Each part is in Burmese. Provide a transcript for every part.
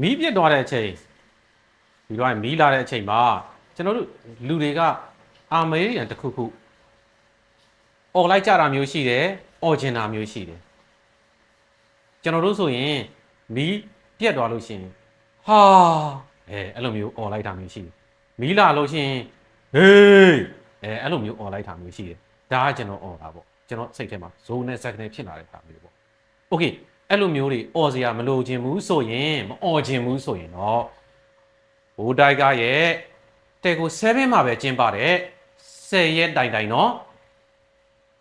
မီးပြစ်သွားတဲ့အချိန်ပြီးတော့မီးလာတဲ့အချိန်မှာကျွန်တော်တို့လူတွေကအာမေရိကန်တစ်ခုခုအော်လိုက်ကြတာမျိုးရှိတယ်အော်ကျင်တာမျိုးရှိတယ်ကျွန်တော်တို့ဆိုရင်မီးပြက်သွားလို့ရှိရင်ဟာအဲအဲ့လိုမျိုးအော်လိုက်တာမျိုးရှိတယ်မီးလာလို့ရှိရင်ဟေးအဲအဲ့လိုမျိုးအော်လိုက်တာမျိုးရှိတယ်ဒါကကျွန်တော်အော်တာပေါ့ကျွန်တော်စိတ်ထဲမှာဇုံနဲ့စက္ကန့်ဖြစ်လာတဲ့ခါမျိုးပေါ့โอเค အဲ့လိုမျိုးတွေអော်စရာမလိုချင်ဘူးဆိုရင်မអော်ချင်ဘူးဆိုရင်တော့ဘိုးတိုက်ကရဲ့တဲကို7မှာပဲကျင်းပါတယ်10ရက်တိုင်တိုင်နော်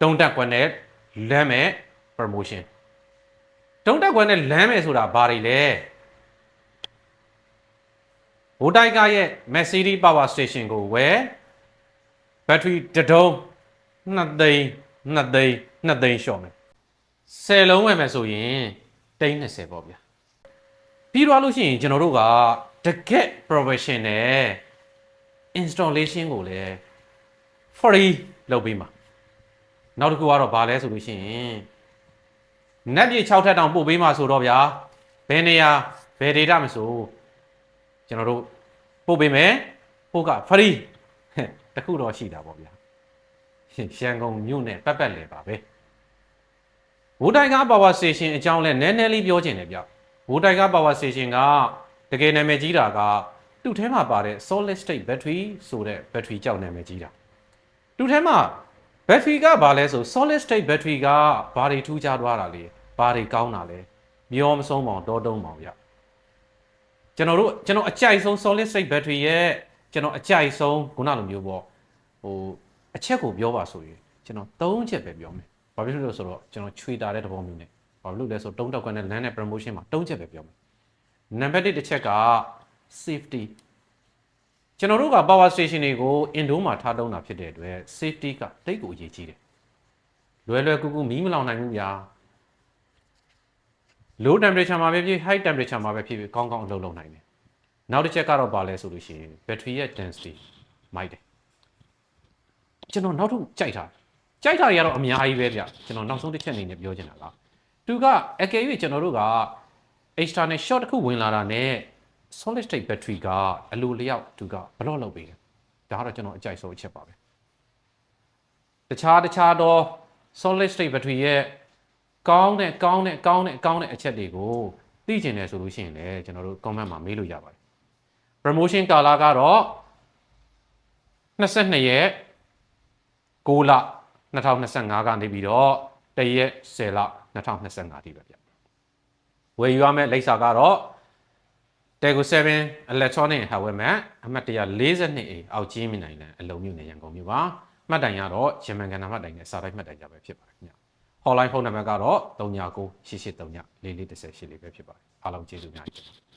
တုံးတက်ကွက်နဲ့လမ်းမဲ့ promotion တုံးတက်ကွက်နဲ့လမ်းမဲ့ဆိုတာဘာတွေလဲဘိုးတိုက်ကရဲ့ Mercedes Power Station ကိုဝယ် battery တစ်ဒုံး2သိန်း2သိန်း2သိန်းရှော့မယ်10လုံးဝယ်မယ်ဆိုရင် တိန်း20ပေါ့ဗျာပြီးတော့လို့ရှိရင်ကျွန်တော်တို့ကတကက် professional installation ကိုလည်း free လုပ်ပေးမှာနောက်တစ်ခုကတော့ဘာလဲဆိုလို့ရှိရင်နက်ပြေ6ထက်တောင်ပို့ပေးမှာဆိုတော့ဗျာဘယ်နေရာဘယ် data မဆိုကျွန်တော်တို့ပို့ပေးမယ်ပို့က free တခုတော့ရှိတာပေါ့ဗျာရှန်ကုန်မြို့နယ်ပတ်ပတ်လည်ပါပဲ ဝိုးတိုင်ကား power station အကြောင်းလဲနည်းနည်းလေးပြောချင်တယ်ဗျဝိုးတိုင်ကား power station ကတကယ်နာမည်ကြီးတာကသူ့ထဲမှာပါတဲ့ solid state battery ဆိုတဲ့ battery ကြောက်နာမည်ကြီးတာသူ့ထဲမှာ battery ကဘာလဲဆို solid state battery ကဘာတွေထူးခြားသွားတာလဲဘာတွေကောင်းတာလဲမျောမဆုံးပေါင်တောတုံးပေါင်ဗျကျွန်တော်တို့ကျွန်တော်အကြိုက်ဆုံး solid state battery ရဲ့ကျွန်တော်အကြိုက်ဆုံးခုနလိုမျိုးပေါ့ဟိုအချက်ကိုပြောပါဆိုရင်ကျွန်တော်၃ချက်ပဲပြောမယ် ဘာဖြစ်လို့လဲဆိုတော့ကျွန်တော်ချွေတာတဲ့သဘောမျိုးနဲ့ဘာလို့လဲဆိုတုံးတောက်ကွက်နဲ့ land နဲ့ promotion မှာ၃ချက်ပဲပြောမယ်နံပါတ်1တစ်ချက်က safety ကျွန်တော်တို့က power station တွေကို indoor မှာထားတုံးတာဖြစ်တဲ့အတွက် safety ကတိတ်ကိုအရေးကြီးတယ်လွယ်လွယ်ကူကူမီးမလောင်နိုင်ဘူးဗျာ low temperature မှာပဲဖြစ် high temperature မှာပဲဖြစ်ဖြစ်ကောင်းကောင်းအလုပ်လုပ်နိုင်တယ်နောက်တစ်ချက်ကတော့ပါလဲဆိုလို့ရှိရင် battery ရဲ့ density မိုက်တယ်ကျွန်တော်နောက်ထပ်ကြိုက်တာ ကြိုက်တာတွေကတော့အများကြီးပဲဗျကျွန်တော်နောက်ဆုံးတစ်ချက်အနေနဲ့ပြောချင်တာကသူကအကယ်၍ကျွန်တော်တို့က extra နဲ့ short တစ်ခုဝင်လာတာနဲ့ solid state battery ကအလိုလျောက်သူကဘလော့လုပ်ပေးတယ်ဒါကတော့ကျွန်တော်အကြိုက်ဆုံးအချက်ပါပဲတခြားတခြားသော solid state battery ရဲ့ကောင်းတဲ့ကောင်းတဲ့ကောင်းတဲ့ကောင်းတဲ့အချက်တွေကိုသိကျင်တယ်ဆိုလို့ရှိရင်လည်းကျွန်တော်တို့ comment မှာမေးလို့ရပါတယ် promotion ကာလာကတော့22ရက်6လ 2025ကနေပြီးတော့တရက်10လ2025တိပဲဗျဝယ်ယူရမယ့်လိပ်စာကတော့ Tego 7 Electronic Hardware Mat အမှတ်142 A အောက်ကြီးမြနိုင်လန်အလုံးမြို့နယ်ရန်ကုန်မြို့ပါမှတ်တိုင်ကတော့ရမန်ကန်နာမှတ်တိုင်နဲ့စာတိုင်းမှတ်တိုင်ကြပဲဖြစ်ပါတယ်ခင်ဗျ Hotline ဖုန်းနံပါတ်ကတော့398839441088လေးပဲဖြစ်ပါတယ်အားလုံးကျေးဇူးများကြီး